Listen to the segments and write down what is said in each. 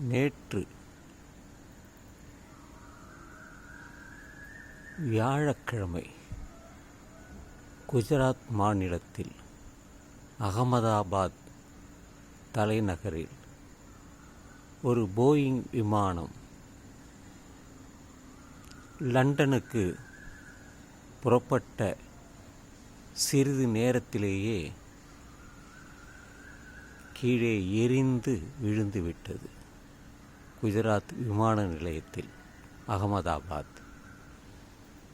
நேற்று. வியாழக்கிழமை குஜராத் மாநிலத்தில் அகமதாபாத் தலைநகரில் ஒரு போயிங் விமானம் லண்டனுக்கு புறப்பட்ட சிறிது நேரத்திலேயே கீழே எரிந்து விழுந்துவிட்டது. குஜராத் விமான நிலையத்தில் அகமதாபாத்.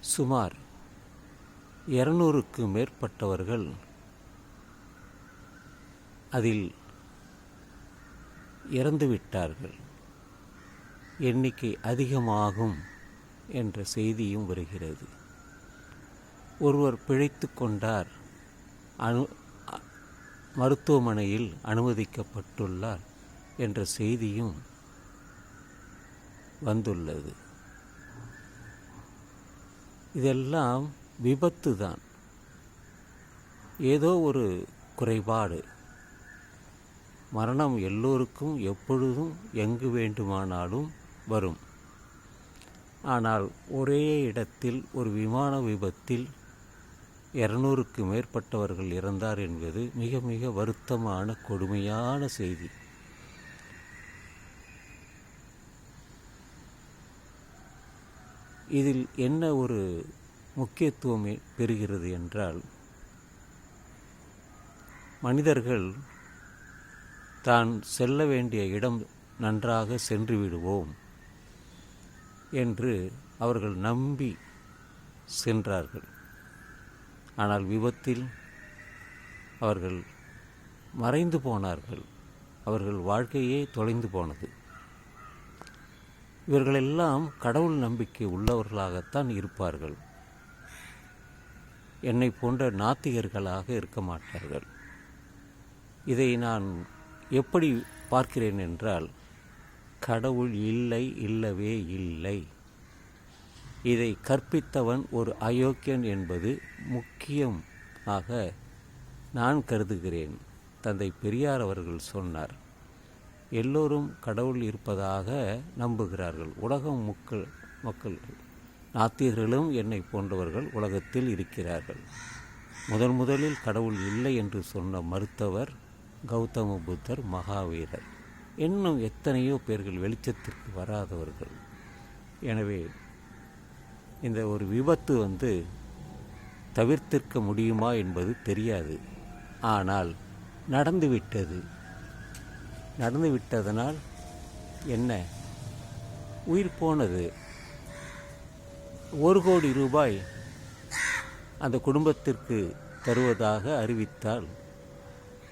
சுமார் இருநூறுக்கு மேற்பட்டவர்கள் அதில் இறந்துவிட்டார்கள். எண்ணிக்கை அதிகமாகும் என்ற செய்தியும் வருகிறது. ஒருவர் பிழைத்து கொண்டார் அனு மருத்துவமனையில் அனுமதிக்கப்பட்டுள்ளார் என்ற செய்தியும் வந்துள்ளது. இதெல்லாம் விபத்து தான். ஏதோ ஒரு குறைபாடு. மரணம் எல்லோருக்கும் எப்பொழுதும் எங்கு வேண்டுமானாலும் வரும். ஆனால் ஒரே இடத்தில் ஒரு விமான விபத்தில் இரநூறுக்கு மேற்பட்டவர்கள் இறந்தார் என்பது மிக மிக வருத்தமான கொடுமையான செய்தி. இதில் என்ன ஒரு முக்கியத்துவம் பெறுகிறது என்றால் மனிதர்கள் தான் செல்ல வேண்டிய இடம் நன்றாக சென்று விடுவோம் என்று அவர்கள் நம்பி சென்றார்கள். ஆனால் விபத்தில் அவர்கள் மறைந்து போனார்கள். அவர்கள் வாழ்க்கையே தொலைந்து போனது. இவர்களெல்லாம் கடவுள் நம்பிக்கை உள்ளவர்களாகத்தான் இருப்பார்கள். என்னை போன்ற நாத்திகர்களாக இருக்க மாட்டார்கள். இதை நான் எப்படி பார்க்கிறேன் என்றால் கடவுள் இல்லை இல்லவே இல்லை. இதை கற்பித்தவன் ஒரு அயோக்கியன் என்பது முக்கியமாக நான் கருதுகிறேன் தந்தை பெரியார் அவர்கள் சொன்னார். எல்லோரும் கடவுள் இருப்பதாக நம்புகிறார்கள். உலகம் மக்கள் மக்கள் நாத்திகர்களும் என்னை போன்றவர்கள் உலகத்தில் இருக்கிறார்கள். முதன் முதலில் கடவுள் இல்லை என்று சொன்ன மறுத்தவர் கௌதம புத்தர் மகாவீரர். இன்னும் எத்தனையோ பேர்கள் வெளிச்சத்திற்கு வராதவர்கள். எனவே இந்த ஒரு விபத்து வந்து தவிர்த்திருக்க முடியுமா என்பது தெரியாது. ஆனால் நடந்துவிட்டது. நடந்து விட்டதனால் என்ன? உயிர் போனது. ஒரு கோடி ரூபாய் அந்த குடும்பத்திற்கு தருவதாக அறிவித்தால்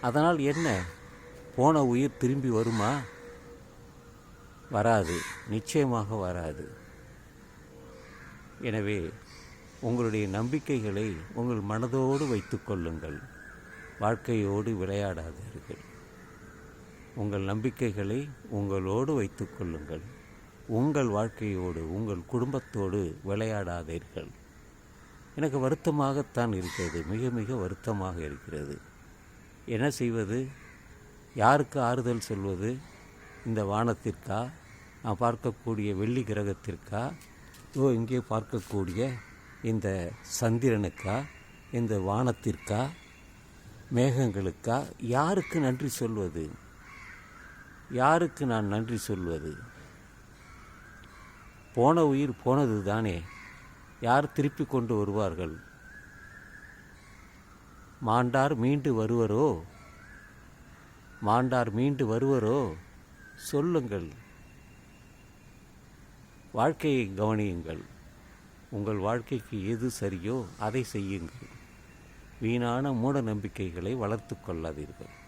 அதனால் என்ன? போன உயிர் திரும்பி வருமா? வராது. நிச்சயமாக வராது. எனவே உங்களுடைய நம்பிக்கைகளை உங்கள் மனதோடு வைத்துக்கொள்ளுங்கள் வாழ்க்கையோடு விளையாடாதீர்கள். உங்கள் நம்பிக்கைகளை உங்களோடு வைத்துக்கொள்ளுங்கள் உங்கள் வாழ்க்கையோடு உங்கள் குடும்பத்தோடு விளையாடாதீர்கள். எனக்கு வருத்தமாகத்தான் இருக்கிறது மிக மிக வருத்தமாக இருக்கிறது. என்ன செய்வது? யாருக்கு ஆறுதல் சொல்வது? இந்த வானத்திற்கா? நான் பார்க்கக்கூடிய வெள்ளி கிரகத்திற்கா? ஓ இங்கே பார்க்கக்கூடிய இந்த சந்திரனுக்கா? இந்த வானத்திற்கா? மேகங்களுக்கா? யாருக்கு நன்றி சொல்வது? யாருக்கு நான் நன்றி சொல்வது? போன உயிர் போனது தானே. யார் திருப்பி கொண்டு வருவார்கள்? மாண்டார் மீண்டு வருவரோ? மாண்டார் மீண்டு வருவரோ? சொல்லுங்கள். வாழ்க்கையை கவனியுங்கள். உங்கள் வாழ்க்கைக்கு எது சரியோ அதை செய்யுங்கள். வீணான மூட நம்பிக்கைகளை வளர்த்து கொள்ளாதீர்கள்.